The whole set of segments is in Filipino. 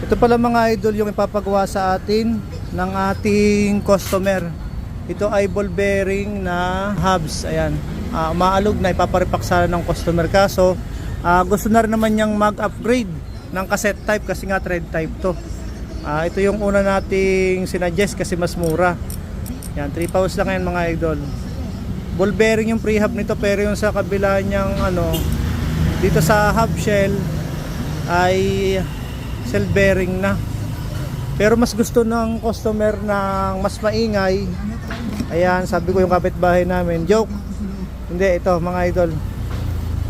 Ito pala mga idol yung ipapagawa sa atin ng ating customer. Ito ay ball bearing na hubs. Ayan. Ah, umaalog na ipaparepack ng customer. Kaso ah, gusto na rin naman niyang mag-upgrade ng cassette type kasi nga thread type to. Ah, ito yung una nating sinadjust kasi mas mura. Yan, 3 pounds lang yan mga idol. Ball bearing yung pre-hub nito pero yung sa kabila niyang ano dito sa hub shell ay shell bearing na. Pero mas gusto ng customer ng mas maingay. Ayan, sabi ko yung kapitbahay namin. Joke. Hindi, ito mga idol.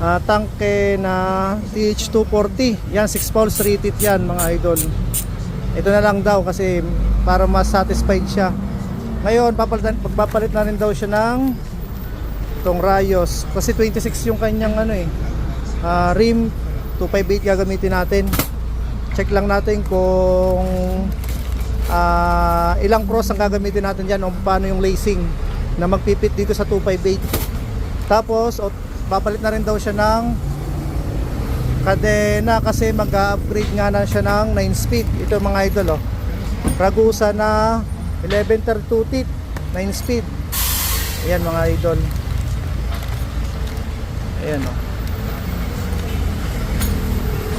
Ah, tangke na TH240. Yan, 6 pounds rated yan mga idol. Ito na lang daw kasi para mas satisfied siya. Ngayon, papalitan, pagpapalit na rin daw siya ng itong rayos. Kasi 26 yung kanyang ano eh. ah, rim 258 gagamitin natin. Check lang natin kung ah, ilang cross ang gagamitin natin diyan o paano yung lacing na magpipit dito sa 258. Tapos, o, papalit na rin daw siya ng kadena kasi mag-upgrade nga na siya ng 9 speed. Ito mga idol oh. Ragusa na 1132 teeth, 9 speed. Ayan mga idol. Ayan oh.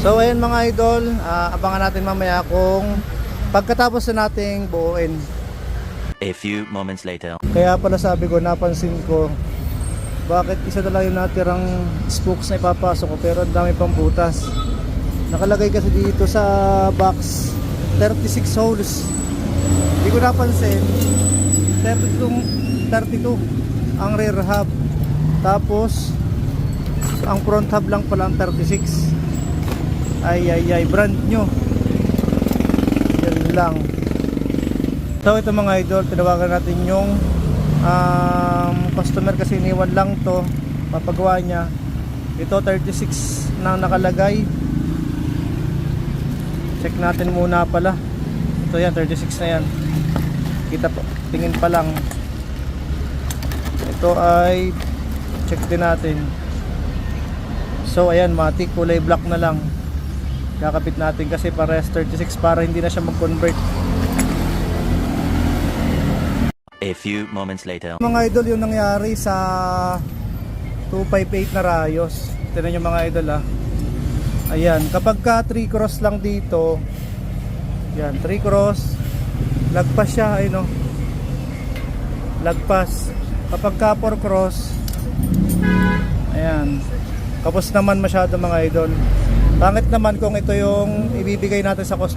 So ayan mga idol, ah, abangan natin mamaya kung pagkatapos na nating buuin. A few moments later. Kaya pala sabi ko, napansin ko, bakit isa na lang yung natirang spokes na ipapasok ko pero ang dami pang butas. Nakalagay kasi dito sa box 36 holes. Hindi ko napansin 32, 32 ang rear hub. Tapos ang front hub lang pala ang 36. Ay ay ay brand new. Yan lang. So ito mga idol, tinawagan natin yung um, customer kasi iniwan lang to papagawa niya. Ito 36 na nakalagay. Check natin muna pala. Ito yan, 36 na yan. Kita pa, tingin pa lang. Ito ay check din natin. So ayan, matik kulay black na lang. Kakapit natin kasi parehas 36 para hindi na siya mag-convert. A few moments later. Mga idol yung nangyari sa 258 na rayos. Tignan nyo mga idol ah. Ayan, kapag ka 3 cross lang dito, yan, 3 cross, lagpas siya, ayun oh. Lagpas. Kapag ka 4 cross, ayan, kapos naman masyado mga idol. Pangit naman kung ito yung ibibigay natin sa customer.